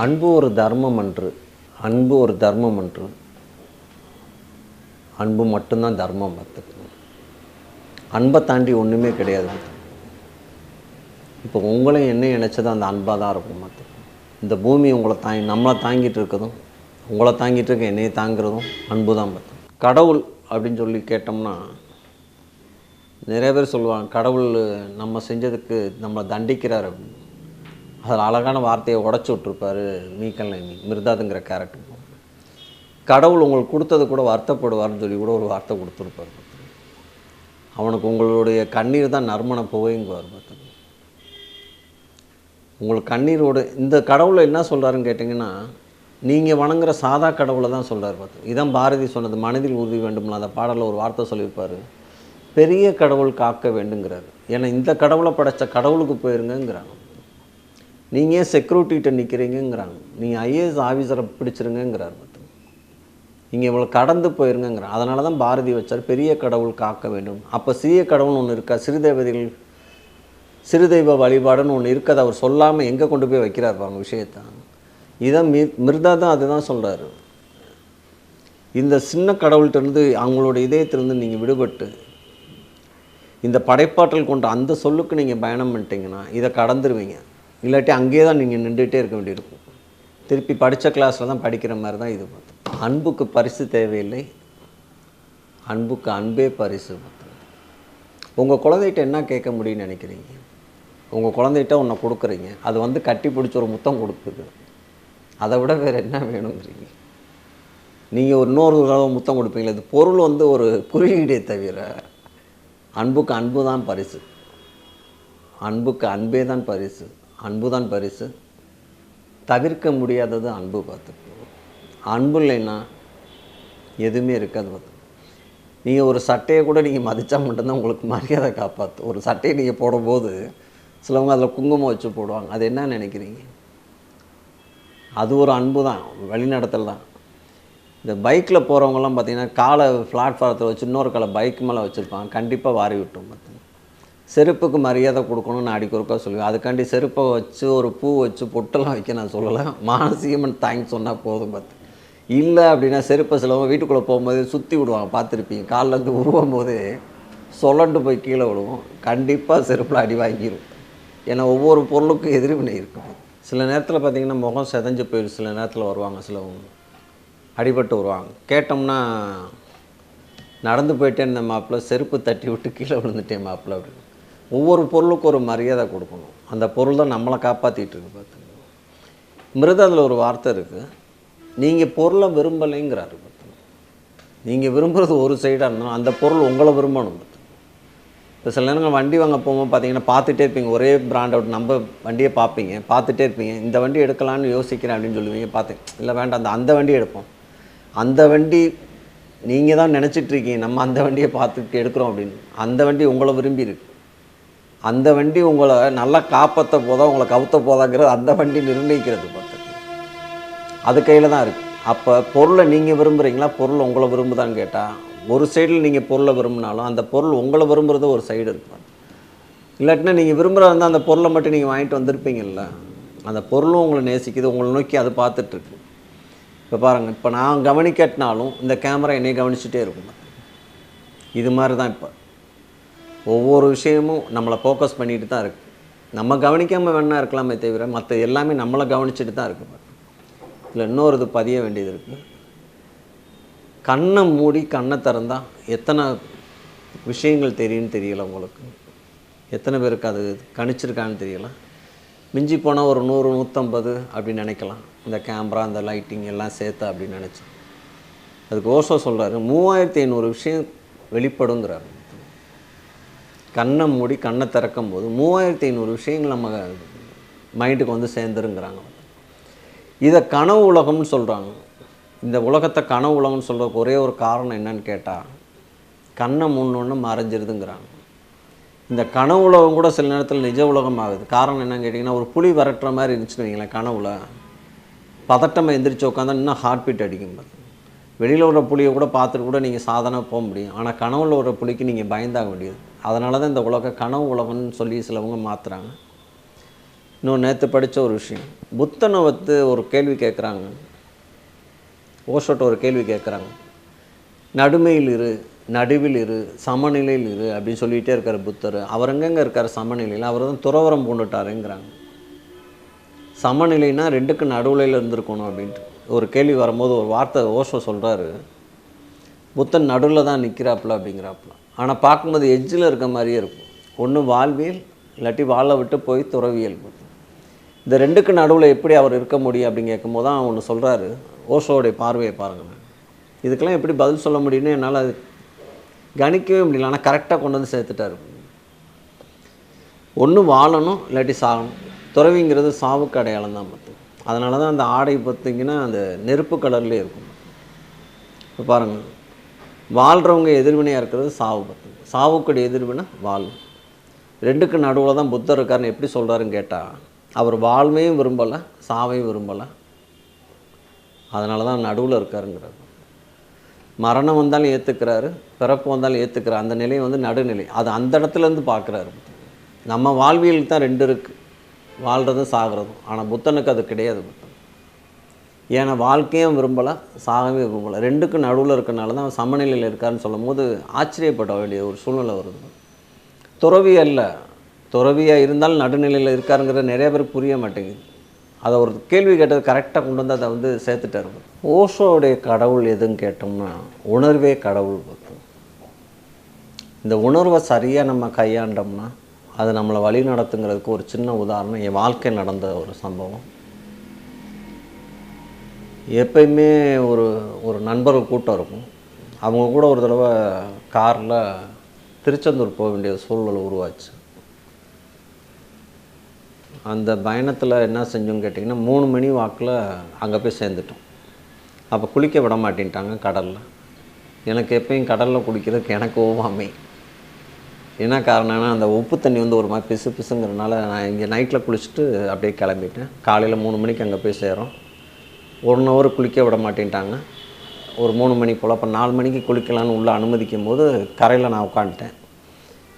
அன்பு ஒரு தர்மம் அன்று. அன்பு ஒரு தர்மம் அன்று. அன்பு மட்டும்தான் தர்மம் பார்த்துக்கணும் அன்பை தாண்டி ஒன்றுமே கிடையாது. இப்போ உங்களையும் என்ன நினச்சது அந்த அன்பாக தான் இருக்கும் பார்த்துக்கணும் இந்த பூமி உங்களை தாங்கி நம்மளை தாங்கிட்டு இருக்கதும் உங்களை தாங்கிட்டு இருக்க என்னையை தாங்கிறதும் அன்பு தான் பார்த்து கடவுள் அப்படின்னு சொல்லி கேட்டோம்னா நிறைய பேர் சொல்லுவாங்க கடவுள் நம்ம செஞ்சதுக்கு நம்மளை தண்டிக்கிறார் அப்படின்னு. அதில் அழகான வார்த்தையை உடச்சி விட்ருப்பாரு மீக்கல் நைமி மிர்தாதுங்கிற கேரக்டர் கடவுள் உங்களுக்கு கொடுத்தது கூட வருத்தப்படுவார்னு சொல்லி கூட ஒரு வார்த்தை கொடுத்துருப்பாரு. அவனுக்கு உங்களுடைய கண்ணீர் தான் நறுமண புகைங்குவார் பார்த்தீங்க உங்களுக்கு கண்ணீரோடு இந்த கடவுளை என்ன சொல்கிறாருன்னு கேட்டிங்கன்னா நீங்கள் வணங்குற சாதா கடவுளை தான் சொல்கிறார் பார்த்து இதான் பாரதி சொன்னது மனதில் உறுதி வேண்டும்ல அந்த பாடலில் ஒரு வார்த்தை சொல்லியிருப்பார். பெரிய கடவுள் காக்க வேண்டுங்கிறார். ஏன்னா இந்த கடவுளை படைச்ச கடவுளுக்கு போயிருங்கங்கிறாங்க. நீங்கள் ஏன் செக்யூரிட்டிகிட்ட நிற்கிறீங்கங்கிறாங்க நீங்கள் ஐஏஎஸ் ஆஃபீஸரை பிடிச்சிருங்கிறார் பார்த்து நீங்கள் இவ்வளோ கடந்து போயிருங்கிறாங்க அதனால தான் பாரதி வச்சார் பெரிய கடவுள் காக்க வேண்டும். அப்போ சிறிய கடவுள் ஒன்று இருக்கா? சிறுதேவதைகள் சிறுதெய்வ வழிபாடுன்னு ஒன்று இருக்கிறது அவர் சொல்லாமல் எங்கே கொண்டு போய் வைக்கிறார் பாருங்க விஷயத்தை. இதான் மி மிர்தா தான் அதுதான் சொல்கிறாரு இந்த சின்ன கடவுள்கிட்டருந்து அவங்களோட இதயத்திலிருந்து நீங்கள் விடுபட்டு இந்த படைப்பாற்றல் கொண்ட அந்த சொல்லுக்கு நீங்கள் பயணம் பண்ணிட்டீங்கன்னா இதை கடந்துருவீங்க. இல்லாட்டி அங்கேயே தான் நீங்கள் நின்றுட்டே இருக்க வேண்டியிருக்கும். திருப்பி படித்த கிளாஸில் தான் படிக்கிற மாதிரி தான் இது பார்த்து அன்புக்கு பரிசு தேவையில்லை. அன்புக்கு அன்பே பரிசு உங்கள் குழந்தைகிட்ட என்ன கேட்க முடியும்னு நினைக்கிறீங்க? உங்கள் குழந்தைகிட்ட ஒன்றை கொடுக்குறீங்க. அது வந்து கட்டி பிடிச்சி ஒரு முத்தம் கொடுக்குது. அதை விட வேறு என்ன வேணுங்கிறீங்க? நீங்கள் ஒரு இன்னொரு தடவை முத்தம் கொடுப்பீங்களா இது பொருள் வந்து ஒரு குறியீடே தவிர அன்புக்கு அன்பு தான் பரிசு. அன்புக்கு அன்பே தான் பரிசு. அன்பு தான் பரிசு. தவிர்க்க முடியாதது அன்பு பார்த்துக்கோ. அன்பு இல்லைன்னா எதுவுமே இருக்காது பார்த்து நீங்கள் ஒரு சட்டையை கூட நீங்கள் மதித்தா மட்டும்தான் உங்களுக்கு மரியாதை காப்பாற்று ஒரு சட்டையை நீங்கள் போடும்போது சிலவங்க அதில் குங்குமம் வச்சு போடுவாங்க. அது என்ன நினைக்கிறீங்க? அது ஒரு அன்பு தான் வழிநடத்தல் தான் இந்த பைக்கில் போகிறவங்கலாம் பார்த்தீங்கன்னா காலை பிளாட்ஃபாரத்தில் வச்சு இன்னொரு காலை பைக் மேலே வச்சுருப்பாங்க. கண்டிப்பாக வாரி விட்டோம் பார்த்து செருப்புக்கு மரியாதை கொடுக்கணும்னு நான் அடிக்கொருக்கா சொல்லுவேன். அதுக்காண்டி செருப்பை வச்சு ஒரு பூ வச்சு பொட்டெல்லாம் வைக்க நான் சொல்லலை. மானசீகமன் தேங்க்ஸ் சொன்னால் போதும் பார்த்து. இல்லை அப்படின்னா செருப்பை சிலவங்க வீட்டுக்குள்ளே போகும்போது சுற்றி விடுவாங்க பார்த்துருப்பீங்க. காலிலேருந்து உருவும் போது சொல்லண்டு போய் கீழே விடுவோம் கண்டிப்பாக செருப்பில் அடி வாங்கிடும் ஏன்னா ஒவ்வொரு பொருளுக்கும் எதிர்வினை இருக்கும். சில நேரத்தில் பார்த்தீங்கன்னா முகம் செதஞ்சு போயிடும் சில நேரத்தில் வருவாங்க சிலவங்க அடிபட்டு வருவாங்க. கேட்டோம்னா நடந்து போயிட்டேன் இந்த மாப்பிள்ள செருப்பு தட்டி விட்டு கீழே விழுந்துட்டேன் மாப்பிள்ள அப்படின்னு. ஒவ்வொரு பொருளுக்கும் ஒரு மரியாதை கொடுக்கணும். அந்த பொருள் தான் நம்மளை காப்பாற்றிட்டு இருக்கு பார்த்துங்க மிருதத்தில் ஒரு வார்த்தை இருக்குது நீங்கள் பொருளை விரும்பலைங்கிறாரு பார்த்துங்க நீங்கள் விரும்புகிறது ஒரு சைடாக இருந்தாலும் அந்த பொருள் உங்களை விரும்பணும் பார்த்துங்க இப்போ சில நேரங்கள் வண்டி வாங்க போகும்போது பார்த்தீங்கன்னா பார்த்துட்டே இருப்பீங்க. ஒரே பிராண்டோட நம்ம வண்டியை பார்ப்பீங்க. பார்த்துட்டே இருப்பீங்க. இந்த வண்டி எடுக்கலான்னு யோசிக்கிறேன் அப்படின்னு சொல்லுவீங்க பார்த்தேன் இல்லை வேண்டாம். அந்த அந்த வண்டி எடுப்போம். அந்த வண்டி நீங்கள் தான் நினச்சிட்டு இருக்கீங்க. நம்ம அந்த வண்டியை பார்த்துட்டு எடுக்கிறோம் அப்படின்னு. அந்த வண்டி உங்களை விரும்பி இருக்கு. அந்த வண்டி உங்களை நல்லா காப்பாற்ற போதா உங்களை கவுத்த போதாங்கிறது அந்த வண்டி நிர்ணயிக்கிறது பார்த்து அது கையில் தான் இருக்குது அப்போ பொருளை நீங்கள் விரும்புகிறீங்களா பொருள் உங்களை விரும்புதான்னு கேட்டால் ஒரு சைடில் நீங்கள் பொருளை விரும்பினாலும் அந்த பொருள் உங்களை விரும்புகிறது ஒரு சைடு இருக்கும் இல்லாட்டினா நீங்கள் விரும்புகிறதா இருந்தால் அந்த பொருளை மட்டும் நீங்கள் வாங்கிட்டு வந்திருப்பீங்கல்ல? அந்த பொருளும் உங்களை நேசிக்குது உங்களை நோக்கி அது பார்த்துட்ருக்கு இப்போ பாருங்கள் இப்போ நான் கவனிக்கட்டினாலும் இந்த கேமரா என்னையை கவனிச்சுட்டே இருக்கும். இது மாதிரி தான் இப்போ. ஒவ்வொரு விஷயமும் நம்மளை ஃபோக்கஸ் பண்ணிட்டு தான் இருக்குது நம்ம கவனிக்காமல் வேணா இருக்கலாமே தவிர மற்ற எல்லாமே நம்மளை கவனிச்சுட்டு தான் இருக்கு இல்லை இன்னொரு இது பதிய வேண்டியது இருக்குது கண்ணை மூடி கண்ணை திறந்தால் எத்தனை விஷயங்கள் தெரியும்னு தெரியல உங்களுக்கு? எத்தனை பேருக்கு அது கணிச்சிருக்கான்னு தெரியல? மிஞ்சி போனால் ஒரு நூறு நூற்றம்பது அப்படின்னு நினைக்கலாம். இந்த கேமரா இந்த லைட்டிங் எல்லாம் சேர்த்து அப்படின்னு நினச்சி. அதுக்கு ஓசோ சொல்கிறாரு மூவாயிரத்தி ஐநூறு விஷயம் வெளிப்படுங்கிறாரு. கண்ணை மூடி கண்ணை திறக்கும் போது மூவாயிரத்தி ஐநூறு விஷயங்கள் நம்ம மைண்டுக்கு வந்து சேர்ந்துருங்கிறாங்க. இதை கனவு உலகம்னு சொல்கிறாங்க இந்த உலகத்தை கனவு உலகம்னு சொல்கிறதுக்கு ஒரே ஒரு காரணம் என்னன்னு கேட்டால் கண்ணை முன்னொன்று மறைஞ்சிருதுங்கிறாங்க. இந்த கனவு உலகம் கூட சில நேரத்தில் நிஜ உலகம் ஆகுது. காரணம் என்னன்னு கேட்டிங்கன்னா ஒரு புலி விரட்டுற மாதிரி இருந்துச்சுன்னு வைங்களேன் கனவுல. பதட்டமாக எந்திரிச்சு உட்காந்தா இன்னும் ஹார்ட் பீட் அடிக்கும் வெளியில் உள்ள புலியை கூட பார்த்துட்டு கூட நீங்கள் சாதனை போக முடியும். ஆனால் கனவுல ஒரு புலிக்கு நீங்கள் பயந்தாக வேண்டியது. அதனால தான் இந்த உலகம் கனவு உலகம்னு சொல்லி சிலவங்க மாற்றுறாங்க இன்னும் நேற்று படித்த ஒரு விஷயம். புத்தனை வந்து ஒரு கேள்வி கேட்குறாங்க ஓஷோட்ட ஒரு கேள்வி கேட்குறாங்க நடுமையில் இரு நடுவில் இரு சமநிலையில் இரு அப்படின்னு சொல்லிகிட்டே இருக்கார் புத்தர். அவர் எங்கெங்கே இருக்கார் சமநிலையில்? அவர் தான் துறவரம் பூண்டுட்டாருங்கிறாங்க சமநிலைனா ரெண்டுக்கு நடுவில் இருந்திருக்கணும் அப்படின்ட்டு. ஒரு கேள்வி வரும்போது ஒரு வார்த்தை ஓஷோ சொல்கிறாரு புத்தன் நடுவில் தான் நிற்கிறாப்புல அப்படிங்கிறாப்புல. ஆனால் பார்க்கும்போது எஜ்ஜில் இருக்க மாதிரியே இருக்கும். ஒன்று வாழ்வியல் இல்லாட்டி வாழை விட்டு போய் துறவியல். இந்த ரெண்டுக்கு நடுவில் எப்படி அவர் இருக்க முடியும் அப்படின்னு கேட்கும்போது தான் ஒன்று சொல்கிறாரு ஓஷோவுடைய பார்வையை பாருங்கள் இதுக்கெல்லாம் எப்படி பதில் சொல்ல முடியும்னு என்னால் அது கணிக்கவே முடியல. ஆனால் கரெக்டாக கொண்டு வந்து சேர்த்துட்டாரு. ஒன்று வாழணும் இல்லாட்டி சாகணும். துறவிங்கிறது சாவுக்கு அடையாளம் தான் பார்த்து அதனால தான் அந்த ஆடை பார்த்திங்கன்னா அந்த நெருப்பு கலர்லேயே இருக்கும். இப்போ பாருங்கள் வாழ்கிறவங்க எதிர்வினையாக இருக்கிறது சாவு பார்த்து சாவுக்குடைய எதிர்வினை வாழ்வு. ரெண்டுக்கு நடுவில் தான் புத்தர் இருக்காருன்னு எப்படி சொல்கிறாருன்னு கேட்டால் அவர் வாழ்வையும் விரும்பலை சாவையும் விரும்பலை. அதனால தான் நடுவில் இருக்காருங்கிறார். மரணம் வந்தாலும் ஏற்றுக்கிறாரு பிறப்பு வந்தாலும் ஏற்றுக்கிறார் அந்த நிலை வந்து நடுநிலை. அது அந்த இடத்துலேருந்து பார்க்குறாரு நம்ம வாழ்வியலுக்கு தான் ரெண்டு இருக்குது வாழ்கிறதும் சாகிறதும். ஆனால் புத்தனுக்கு அது கிடையாது புத்தன் ஏன்னா வாழ்க்கையும் விரும்பலை சாகவே விரும்பலை. ரெண்டுக்கும் நடுவில் இருக்கனால தான் சமநிலையில் இருக்காருன்னு சொல்லும் போது ஆச்சரியப்பட வேண்டிய ஒரு சூழ்நிலை வருது. துறவி அல்ல. துறவியாக இருந்தாலும் நடுநிலையில் இருக்காருங்கிறது நிறைய பேருக்கு புரிய மாட்டேங்குது. அதை ஒரு கேள்வி கேட்டது கரெக்டாக கொண்டு வந்து அதை வந்து சேர்த்துட்டாரு ஓஷோடைய கடவுள் எதுன்னு கேட்டோம்னா உணர்வே கடவுள் பார்த்து இந்த உணர்வை சரியாக நம்ம கையாண்டோம்னா அது நம்மளை வழி நடத்துங்கிறதுக்கு ஒரு சின்ன உதாரணம் என் வாழ்க்கை நடந்த ஒரு சம்பவம். எப்பயுமே ஒரு ஒரு நண்பர்கள் கூட்டம் இருக்கும். அவங்க கூட ஒரு தடவை காரில் திருச்செந்தூர் போக வேண்டிய சூழ்நிலை உருவாச்சு. அந்த பயணத்தில் என்ன செஞ்சோன்னு கேட்டிங்கன்னா மூணு மணி வாக்கில் அங்கே போய் சேர்ந்துட்டோம். அப்போ குளிக்க விட மாட்டேன்ட்டாங்க கடலில். எனக்கு எப்பயும் கடலில் குளிக்கிறதுக்கு எனக்கு ஓவாமை என்ன காரணம்னா அந்த உப்பு தண்ணி வந்து ஒரு மாதிரி பிசு பிசுங்கிறனால நான் இங்கே நைட்டில் குளிச்சுட்டு அப்படியே கிளம்பிட்டேன். காலையில் மூணு மணிக்கு அங்கே போய் சேரோம். ஒன் ஹவர் குளிக்க விட மாட்டேன்ட்டாங்க. ஒரு மூணு மணி போல் அப்போ நாலு மணிக்கு குளிக்கலான்னு உள்ளே அனுமதிக்கும் போது கரையில் நான் உட்காந்துட்டேன்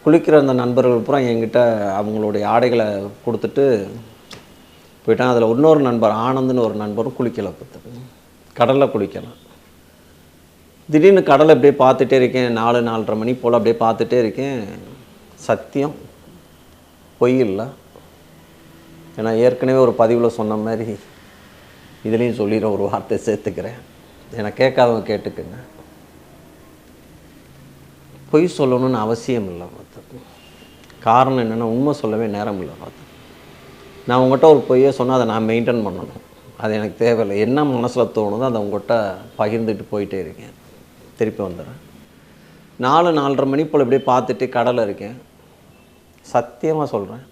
குளிக்கிற அந்த நண்பர்கள் பூரா என்கிட்ட அவங்களுடைய ஆடைகளை கொடுத்துட்டு போயிட்டான் அதில் இன்னொரு நண்பர் ஆனந்துன்னு ஒரு நண்பரும் குளிக்கலை பார்த்துட்டு கடலில் குளிக்கலாம். திடீர்னு கடலை அப்படியே பார்த்துட்டே இருக்கேன். நாலு நாலரை மணி போல் அப்படியே பார்த்துட்டே இருக்கேன். சத்தியம் பொய் இல்லை. ஏன்னா ஏற்கனவே ஒரு பதிவில் சொன்ன மாதிரி இதுலேயும் சொல்லிடுற ஒரு வார்த்தை சேர்த்துக்கிறேன். ஏன்னா கேட்காதவங்க கேட்டுக்குங்க. பொய் சொல்லணும்னு அவசியம் இல்லை பார்த்து. காரணம் என்னென்னா உண்மை சொல்லவே நேரம் இல்லை பார்த்து. நான் உங்கள்கிட்ட ஒரு பொய்யை சொன்னால் அதை நான் மெயின்டைன் பண்ணணும். அது எனக்கு தேவையில்லை. என்ன மனசில் தோணுதோ அதை உங்கள்கிட்ட பகிர்ந்துட்டு போயிட்டே இருக்கேன். திருப்பி வந்துடுறேன். நாலு நாலரை மணி போல் இப்படியே பார்த்துட்டு கடலில் இருக்கேன். சத்தியமாக சொல்கிறேன்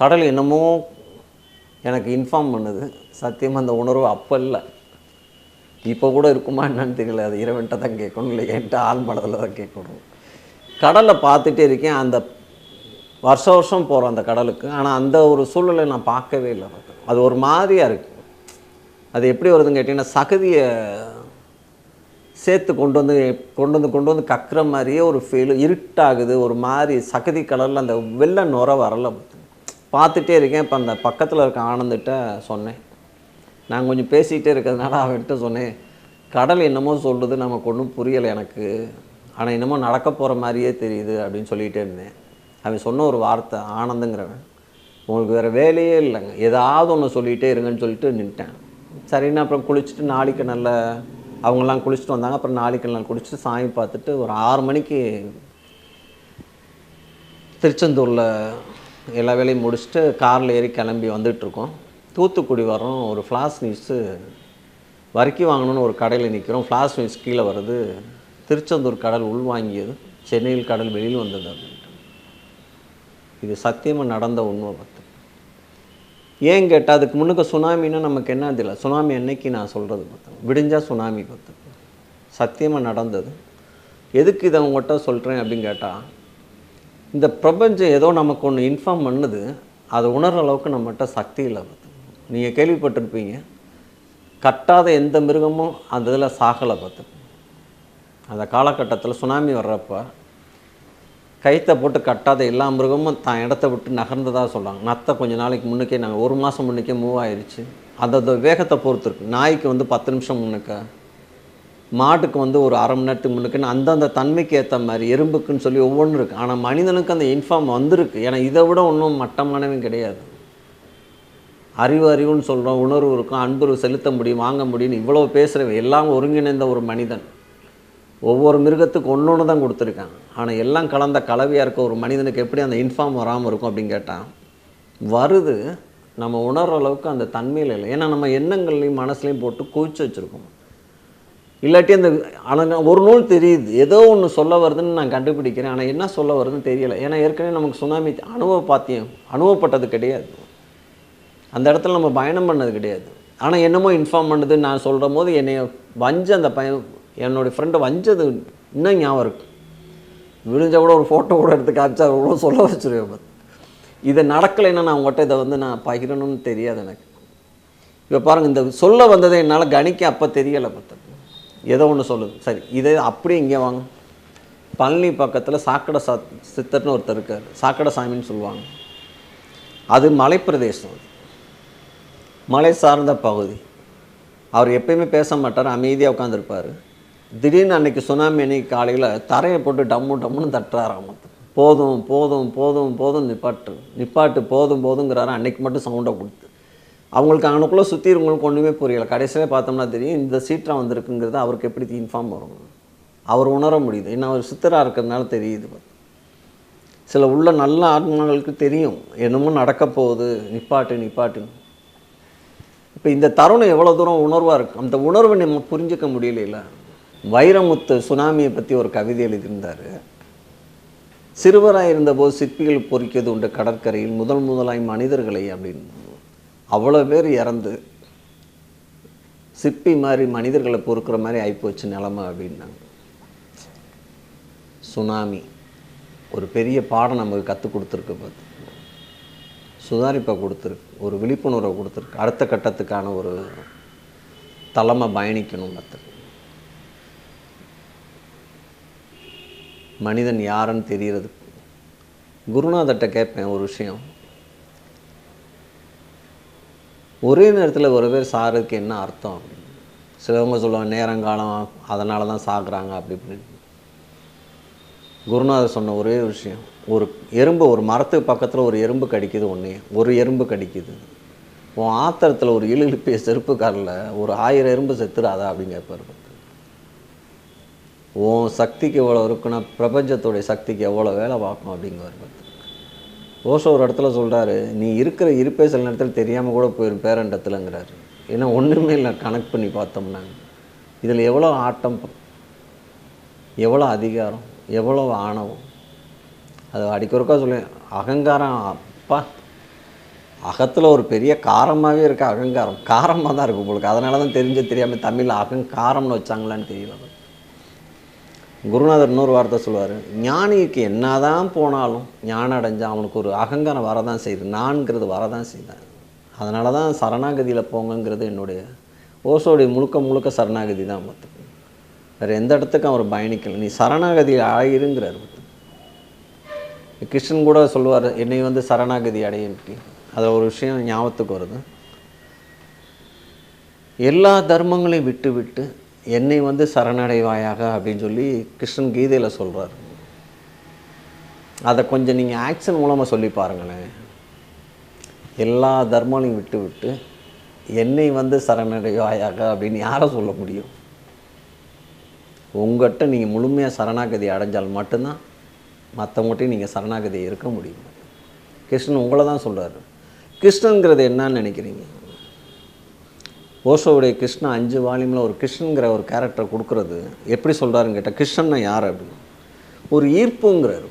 கடல் என்னமோ எனக்கு இன்ஃபார்ம் பண்ணுது. சத்தியமாக அந்த உணர்வு அப்போ இல்லை இப்போ கூட இருக்குமா என்னன்னு தெரியல. அது இறைவன்ட்ட தான் கேட்கணும். இல்லை என்கிட்ட ஆள் மனதில் தான் கேட்கணும். கடலை பார்த்துட்டே இருக்கேன். அந்த வருஷ வருஷம் போகிறோம் அந்த கடலுக்கு. ஆனால் அந்த ஒரு சூழலை நான் பார்க்கவே இல்லை. அது ஒரு மாதிரியாக இருக்குது அது எப்படி வருதுன்னு கேட்டிங்கன்னா சகதியை சேர்த்து கொண்டு வந்து கொண்டு வந்து கொண்டு வந்து கக்குற மாதிரியே ஒரு ஃபீல் இருட்டாகுது. ஒரு மாதிரி சகதி கடலில் அந்த வெள்ளை நுர வரல. பார்த்துட்டே இருக்கேன். இப்போ அந்த பக்கத்தில் இருக்க ஆனந்திட்ட சொன்னேன். நான் கொஞ்சம் பேசிகிட்டே இருக்கிறதுனால அவன்கிட்ட சொன்னேன் கடல் என்னமோ சொல்லுது நமக்கு ஒன்றும் புரியலை எனக்கு. ஆனால் என்னமோ நடக்க போகிற மாதிரியே தெரியுது அப்படின்னு சொல்லிகிட்டே இருந்தேன். அவன் சொன்ன ஒரு வார்த்தை ஆனந்துங்கிறவன். உங்களுக்கு வேறு வேலையே இல்லைங்க. ஏதாவது ஒன்று சொல்லிகிட்டே இருங்கன்னு சொல்லிட்டு நின்ட்டேன் சரின்னு அப்புறம் குளிச்சுட்டு நாளைக்கு நல்ல அவங்கெல்லாம் குளிச்சுட்டு வந்தாங்க. அப்புறம் நாளைக்கு நாள் குளிச்சுட்டு சாமி பார்த்துட்டு ஒரு ஆறு மணிக்கு திருச்செந்தூரில் எல்லா வேலையும் முடிச்சுட்டு காரில் ஏறி கிளம்பி வந்துகிட்ருக்கோம் தூத்துக்குடி வரோம் ஒரு ஃப்ளாஷ் நியூஸு வரைக்கி வாங்கணும்னு ஒரு கடையில் நிற்கிறோம் ஃப்ளாஷ் நியூஸ் கீழே வருது திருச்செந்தூர் கடல் உள்வாங்கியது சென்னையில் கடல் வெளியில் வந்தது அப்படின்ட்டு. இது சத்தியமாக நடந்த உண்மை பார்த்து ஏன் கேட்டால் அதுக்கு முன்னுக்கு சுனாமின்னா நமக்கு என்ன தெரியல. சுனாமி என்னைக்கு நான் சொல்கிறது பார்த்தேன் விடிஞ்சால் சுனாமி பார்த்து சத்தியமாக நடந்தது. எதுக்கு இதை உங்கள்கிட்ட சொல்கிறேன் அப்படின்னு கேட்டால் இந்த பிரபஞ்சம் ஏதோ நமக்கு ஒன்று இன்ஃபார்ம் பண்ணுது அதை உணர்கிற அளவுக்கு நம்மகிட்ட சக்தி இல்லை பார்த்து நீங்கள் கேள்விப்பட்டிருப்பீங்க. கட்டாத எந்த மிருகமும் அந்த இதில் சாகலை பார்த்து. அந்த காலகட்டத்தில் சுனாமி வர்றப்போ கைத்தை போட்டு கட்டாத எல்லா மிருகமும் தான் இடத்த விட்டு நகர்ந்ததாக சொல்கிறாங்க நத்தை கொஞ்சம் நாளைக்கு முன்னுக்கே நாங்கள் ஒரு மாதம் முன்னுக்கே மூவ் ஆயிடுச்சு அந்த வேகத்தை பொறுத்துருக்கு. நாய்க்கு வந்து பத்து நிமிஷம் முன்னுக்க மாட்டுக்கு வந்து ஒரு அரை மணி நேரத்துக்கு முன்னுக்குன்னு அந்தந்த தன்மைக்கு ஏற்ற மாதிரி எறும்புக்குன்னு சொல்லி ஒவ்வொன்றும் இருக்குது ஆனால் மனிதனுக்கு அந்த இன்ஃபார்ம் வந்திருக்கு. ஏன்னா இதை விட ஒன்றும் மட்டமானவன் கிடையாது. அறிவு அறிவுன்னு சொல்கிறோம் உணர்வு இருக்கும் அன்பு செலுத்த முடியும் வாங்க முடியும்னு இவ்வளோ பேசுகிறவ எல்லாம் ஒருங்கிணைந்த ஒரு மனிதன். ஒவ்வொரு மிருகத்துக்கு ஒன்று ஒன்று தான் கொடுத்துருக்கான் ஆனால் எல்லாம் கலந்த கலவையாக இருக்க ஒரு மனிதனுக்கு எப்படி அந்த இன்ஃபார்ம் வராமல் இருக்கும் அப்படின்னு கேட்டால் வருது நம்ம உணர்கிற அளவுக்கு அந்த தன்மையில் இல்லை. ஏன்னா நம்ம எண்ணங்கள்லையும் மனசுலையும் போட்டு குவிச்சு வச்சுருக்கோம். இல்லாட்டி அந்த ஆனால் ஒரு நூல் தெரியுது. ஏதோ ஒன்று சொல்ல வருதுன்னு நான் கண்டுபிடிக்கிறேன். ஆனால் என்ன சொல்ல வருதுன்னு தெரியலை. ஏன்னா ஏற்கனவே நமக்கு சுனாமி அனுபவ பாத்தியம் அனுபவப்பட்டது கிடையாது. அந்த இடத்துல நம்ம பயணம் பண்ணது கிடையாது. ஆனால் என்னமோ இன்ஃபார்ம் பண்ணுது நான் சொல்கிற போது என்னை வஞ்ச அந்த பையன் என்னுடைய ஃப்ரெண்டை வஞ்சது இன்னும் ஞாபகம் இருக்குது விழுஞ்ச கூட ஒரு ஃபோட்டோ கூட எடுத்து காமிச்சா அவ்வளோ சொல்ல வச்சுருவேன் பார்த்து இது நடக்கலைன்னா நான் உங்கள்கிட்ட இதை வந்து நான் பகிரணும்னு தெரியாது எனக்கு. இப்போ பாருங்கள் இந்த சொல்ல வந்ததை என்னால் கணிக்க அப்போ தெரியலை பார்த்து ஏதோ ஒன்று சொல்லுது. சரி இதே அப்படியே இங்கே வாங்க. பழனி பக்கத்தில் சாக்கடை சா சித்தர்னு ஒருத்தர் இருக்கார். சாக்கடை சாமின்னு சொல்லுவாங்க. அது மலைப்பிரதேசம் அது. மலை சார்ந்த பகுதி. அவர் எப்பயுமே பேச மாட்டார் அமைதியாக உட்காந்துருப்பார் திடீர்னு அன்னைக்கு சுனாமி அன்னைக்கு காலையில் தரையை போட்டு டம்மு டம்முன்னு தட்டுறாராம் போதும் போதும் போதும் போதும் நிப்பாட்டு. நிப்பாட்டு போதும் போதுங்கிறாரு. அன்றைக்கி மட்டும் சவுண்டை கொடுத்து. அவங்களுக்கு அவனுக்குள்ளே சுற்றி இருக்கவங்களுக்கு ஒன்றுமே புரியலை. கடைசியில் பார்த்தோம்னா தெரியும் இந்த சீற்றம் வந்திருக்குங்கிறது அவருக்கு எப்படி இன்ஃபார்ம் வரும் அவர் உணர முடியுது. ஏன்னா அவர் சித்தராக இருக்கிறதுனால தெரியுது. சில உள்ள நல்ல ஆத்மாக்களுக்கு தெரியும். என்னமோ நடக்க போகுது. நிப்பாட்டு நிப்பாட்டுன்னு. இப்போ இந்த தருணம் எவ்வளோ தூரம் உணர்வாக இருக்கு அந்த உணர்வை நம்ம புரிஞ்சுக்க முடியலையில. வைரமுத்து சுனாமியை பற்றி ஒரு கவிதை எழுதியிருந்தார். சிறுவராக இருந்தபோது சிற்பிகள் பொறிக்கிறது உண்டு கடற்கரையில் முதல் முதலாய் மனிதர்களை அப்படின்னு. அவ்வளோ பேர் இறந்து சிற்பி மாதிரி மனிதர்களை பொறுக்கிற மாதிரி ஆகிப்போச்சு நிலமை அப்படின்னாங்க. சுனாமி ஒரு பெரிய பாடம் நமக்கு கற்றுக் கொடுத்துருக்கு பார்த்து. சுதாரிப்பை கொடுத்துருக்கு. ஒரு விழிப்புணர்வை கொடுத்துருக்கு. அடுத்த கட்டத்துக்கான ஒரு தலைமை பயணிக்கணும் மனிதன் யாருன்னு தெரியறது. குருநாதர்கிட்ட கேட்பேன் ஒரு விஷயம். ஒரே நேரத்தில் ஒரு பேர் சாருக்கு என்ன அர்த்தம் அப்படின்னு. சிலவங்க சொல்லுவாங்க நேரங்காலம் அதனால தான் சாகுறாங்க அப்படி இப்படின்னு. குருநாதர் சொன்ன ஒரே விஷயம். ஒரு எறும்பு ஒரு மரத்துக்கு பக்கத்தில் ஒரு எறும்பு கடிக்குது ஒன்று ஒரு எறும்பு கடிக்குது. உன் ஆத்திரத்தில் ஒரு இழுப்பிய செருப்பு காரில் ஒரு ஆயிரம் எறும்பு செத்துடாதா அப்படின்னு கேட்பார் உன் சக்திக்கு எவ்வளோ இருக்குன்னா பிரபஞ்சத்துடைய சக்திக்கு எவ்வளோ வேலை பார்க்கணும் அப்படிங்குவார் பார்த்து ஓஷோ ஒரு இடத்துல சொல்கிறாரு நீ இருக்கிற இருப்பே சில நேரத்தில் தெரியாமல் கூட போயிடும் பேரண்டத்துலங்கிறாரு. ஏன்னா ஒன்றுமே இல்லை கனெக்ட் பண்ணி பார்த்தோம்னா. இதில் எவ்வளோ ஆட்டம் எவ்வளோ அதிகாரம் எவ்வளோ ஆணவம் அது அடிக்கொருக்கா சொல்லுவேன் அகங்காரம் அப்பா. அகத்தில் ஒரு பெரிய காரமாகவே இருக்க அகங்காரம். காரமாக தான் இருக்குது உங்களுக்கு. அதனால தான் தெரிஞ்ச தெரியாமல் தமிழில் அகங்காரம்னு வச்சாங்களான்னு தெரியல குருநாதர் இன்னொரு வார்த்தை சொல்லுவார். ஞானிக்கு என்னதான் போனாலும் ஞானம் அடைஞ்சால் அவனுக்கு ஒரு அகங்காரம் வரதான் செய்யுது. நான்கிறது வரதான் செய்தேன் அதனால தான் சரணாகதியில் போங்கங்கிறது என்னுடைய ஓசோடைய முழுக்க முழுக்க சரணாகதி தான் பார்த்துக்கணும் வேறு எந்த இடத்துக்கும் அவர் பயணிக்கல. நீ சரணாகதி ஆகிருங்கிறார் கிருஷ்ணன் கூட சொல்லுவார் என்னை வந்து சரணாகதி அடையின்ட்டு அதில் ஒரு விஷயம் ஞாபகத்துக்கு வருது. எல்லா தர்மங்களையும் விட்டு விட்டு என்னை வந்து சரணடைவாயாக அப்படின்னு சொல்லி கிருஷ்ணன் கீதையில் சொல்கிறார் அதை கொஞ்சம் நீங்கள் ஆக்ஷன் மூலமாக சொல்லி பாருங்களேன். எல்லா தர்மங்களையும் விட்டு விட்டு என்னை வந்து சரணடைவாயாக அப்படின்னு யாரை சொல்ல முடியும்? உங்கள்கிட்ட நீங்கள் முழுமையாக சரணாகதி அடைஞ்சால் மட்டும்தான் மற்றவங்கள்ட்டையும் நீங்கள் சரணாகதி இருக்க முடியும். கிருஷ்ணன் உங்களை தான் சொல்கிறார் கிருஷ்ணங்கிறது என்னன்னு நினைக்கிறீங்க? ஓஷோவுடைய கிருஷ்ணன் அஞ்சு வால்யூமில் ஒரு கிருஷ்ணங்கிற ஒரு கேரக்டரை கொடுக்குறது. எப்படி சொல்கிறாருன்னு கேட்டால் கிருஷ்ணன்னா யார் அப்படின்னு? ஒரு ஈர்ப்புங்கிறார்.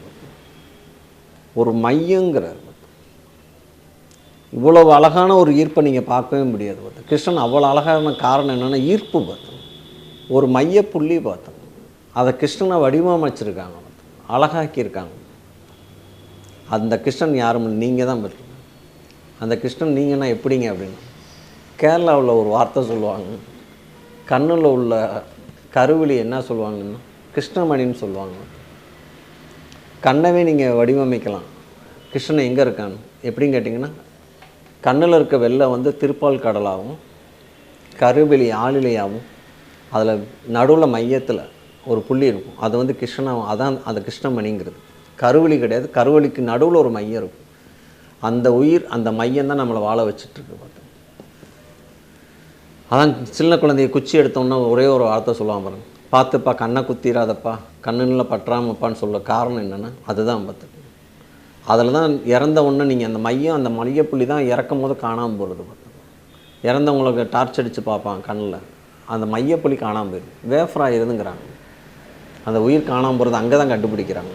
ஒரு மையங்கிறார். இவ்வளவு அழகான ஒரு ஈர்ப்பை நீங்கள் பார்க்கவே முடியாது. பார்த்து கிருஷ்ணன் அவ்வளோ அழகான காரணம் என்னென்னா ஈர்ப்பு பார்த்தோம். ஒரு மைய புள்ளி பார்த்தோம். அதை கிருஷ்ணனை வடிவமைச்சிருக்காங்க. அழகாக்கியிருக்காங்க. அந்த கிருஷ்ணன் யாரும் நீங்கள் தான் பற்றி அந்த கிருஷ்ணன் நீங்கன்னா எப்படிங்க அப்படின்னு. கேரளாவில் ஒரு வார்த்தை சொல்லுவாங்க. கண்ணில் உள்ள கருவிழி என்ன சொல்லுவாங்கன்னா கிருஷ்ணமணின்னு சொல்லுவாங்க. கண்ணவே நீங்கள் வடிவமைக்கலாம். கிருஷ்ணன் எங்கே இருக்கான்னு? எப்படின்னு கேட்டிங்கன்னா கண்ணில் இருக்க வெள்ளை வந்து திருப்பால் கடலாகவும் கருவெளி ஆளிலையாகவும் அதில் நடுவில் மையத்தில் ஒரு புள்ளி இருக்கும். அது வந்து கிருஷ்ணா அதான் அந்த கிருஷ்ணமணிங்கிறது. கருவெளி கிடையாது. கருவெளிக்கு நடுவில் ஒரு மையம் இருக்கும். அந்த உயிர் அந்த மையம் தான் நம்மளை வாழ வச்சுட்ருக்கு பார்த்தோம் அதான் சின்ன குழந்தைய குச்சி எடுத்தோன்னா ஒரே ஒரு வார்த்தை சொல்லுவான் பாருங்க. பார்த்துப்பா கண்ணை குத்திராதப்பா. கண்ணில் பற்றாமப்பான்னு சொல்ல காரணம் என்னென்னா அதுதான் பார்த்து. அதில் தான் இறந்த ஒன்று நீங்கள் அந்த மையம் அந்த மையப்புள்ளி தான் இறக்கும் போது காணாமல் போகிறது பார்த்து. இறந்தவங்களுக்கு டார்ச் அடித்து பார்ப்பான் கண்ணில். அந்த மையப்புள்ளி காணாமல் போயிடும். வேஃபர் ஆயிருதுங்கிறாங்க. அந்த உயிர் காணாமல் போகிறது அங்கே தான் கண்டுபிடிக்கிறாங்க.